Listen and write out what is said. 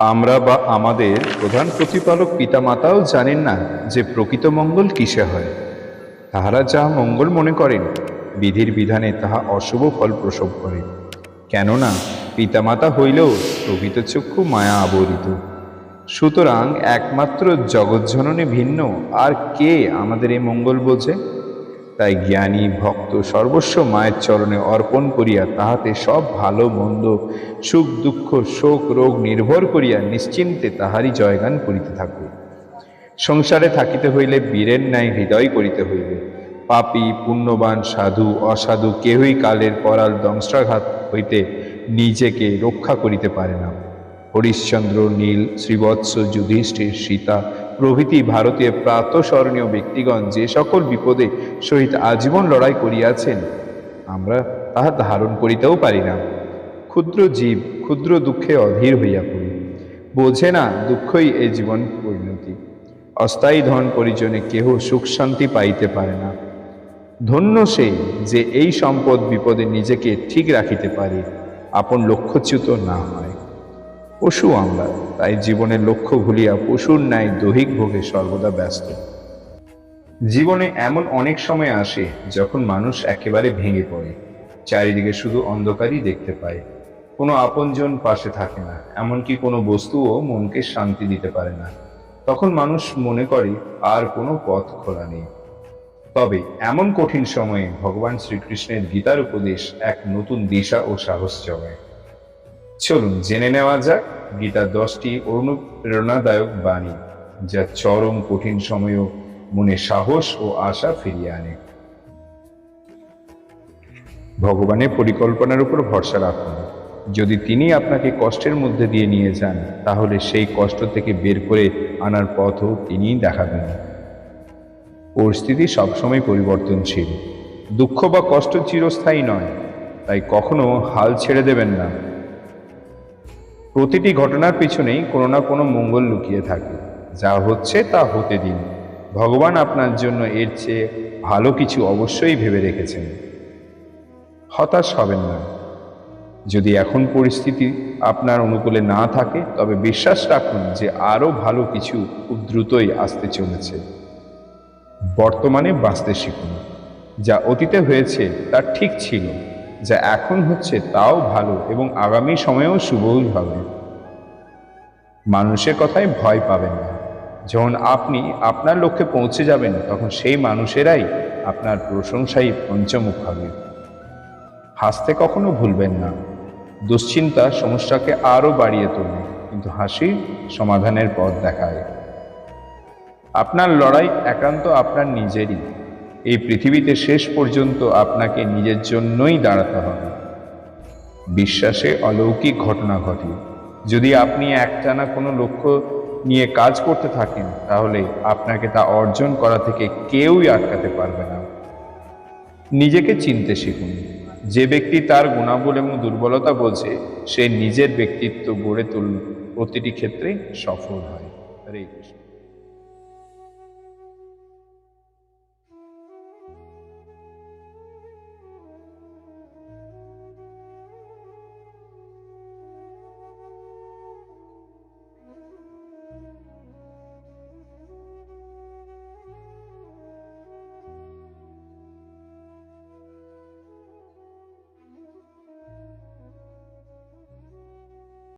আমরা বা আমাদের প্রধান প্রতিপালক পিতামাতাও জানেন না যে প্রকৃত মঙ্গল কিসে হয়। তাহারা যাহা মঙ্গল মনে করেন, বিধির বিধানে তাহা অশুভ ফল প্রসব করে। কেননা পিতামাতা হইলেও প্রকৃত চক্ষু মায়া আবরিত। সুতরাং একমাত্র জগজ্জননে ভিন্ন আর কে আমাদের এই মঙ্গল বোঝে? তাই জ্ঞানী ভক্ত সর্বস্ব মায়ের চরণে অর্পণ করিয়া তাহাতে সব ভালো, মন্দ, সুখ, দুঃখ, শোক, রোগ নির্ভর করিয়া নিশ্চিন্তে তাহারই জয়গান করিতে থাকুক সংসারে থাকিতে হইলে বীরের ন্যায় হৃদয় করিতে হইবে। পাপী, পুণ্যবান, সাধু, অসাধু কেহই কালের পরাল দংশাঘাত হইতে নিজেকে রক্ষা করিতে পারে না। হরিশ্চন্দ্র, নীল, শ্রীবৎস, যুধিষ্ঠির, সীতা প্রভৃতি ভারতীয় প্রাতঃস্মরণীয় ব্যক্তিগণ যে সকল বিপদে সহিত আজীবন লড়াই করিয়াছেন, আমরা তাহা ধারণ করিতেও পারি না। ক্ষুদ্র জীব ক্ষুদ্র দুঃখে অধীর হইয়া পড়ি। বোঝে না দুঃখই এই জীবন পরিণতি। অস্থায়ী ধন পরিজনে কেহ সুখ শান্তি পাইতে পারে না। ধন্য সে যে এই সম্পদ বিপদে নিজেকে ঠিক রাখিতে পারে, আপন লক্ষ্যচ্যুত না হয়। পশু আমরা। তাই জীবনের লক্ষ্য ভুলিয়া পশুর ন্যায় দৈহিক ভোগে সর্বদা ব্যস্ত। জীবনে এমন অনেক সময় আসে যখন মানুষ একেবারে ভেঙে পড়ে। চারিদিকে শুধু অন্ধকারই দেখতে পায়। কোনো আপনজন পাশে থাকে না, এমনকি কোনো বস্তুও মনকে শান্তি দিতে পারে না। তখন মানুষ মনে করে, আর কোনো পথ খোলা নেই। তবে এমন কঠিন সময়ে ভগবান শ্রীকৃষ্ণের গীতার উপদেশ এক নতুন দিশা ও সাহস জগায়। চলুন জেনে নেওয়া যাক গীতার দশটি অনুপ্রেরণাদায়ক বাণী, যা চরম কঠিন সময়েও মনে সাহস ও আশা ফিরিয়ে আনে। ভগবানের পরিকল্পনার উপর ভরসা রাখুন। যদি তিনি আপনাকে কষ্টের মধ্যে দিয়ে নিয়ে যান, তাহলে সেই কষ্ট থেকে বের করে আনার পথও তিনিই দেখাবেন। পরিস্থিতি সবসময় পরিবর্তনশীল। দুঃখ বা কষ্ট চিরস্থায়ী নয়, তাই কখনো হাল ছেড়ে দেবেন না। প্রতিটি ঘটনার পিছনেই কোনো না কোনো মঙ্গল লুকিয়ে থাকে। যা হচ্ছে তা হতে দিন। ভগবান আপনার জন্য এর চেয়ে ভালো কিছু অবশ্যই ভেবে রেখেছেন। হতাশ হবেন না। যদি এখন পরিস্থিতি আপনার অনুকূলে না থাকে, তবে বিশ্বাস রাখুন যে আরও ভালো কিছু খুব দ্রুতই আসতে চলেছে। বর্তমানে বাঁচতে শিখুন। যা অতীতে হয়েছে তা ঠিক ছিল। যা এখন হচ্ছে তাও ভালো এবং আগামী সময়েও শুভই হবে। মানুষের কথায় ভয় পাবেন না। যখন আপনি আপনার লক্ষ্যে পৌঁছে যাবেন, তখন সেই মানুষেরাই আপনার প্রশংসাই পঞ্চমুখ হবে। হাসতে কখনো ভুলবেন না। দুশ্চিন্তা সমস্যাকে আরও বাড়িয়ে তোলে, কিন্তু হাসি সমাধানের পথ দেখায়। আপনার লড়াই একান্ত আপনার নিজেরই। এই পৃথিবীতে শেষ পর্যন্ত আপনাকে নিজের জন্যই দাঁড়াতে হবে। বিশ্বাসে অলৌকিক ঘটনা ঘটে। যদি আপনি একটানা কোনো লক্ষ্য নিয়ে কাজ করতে থাকেন, তাহলে আপনাকে তা অর্জন করা থেকে কেউই আটকাতে পারবে না। নিজেকে চিনতে শিখুন। যে ব্যক্তি তার গুণাবল এবং দুর্বলতা বোঝে সে নিজের ব্যক্তিত্ব গড়ে তুল প্রতিটি ক্ষেত্রে সফল হয়। হরে কৃষ্ণ।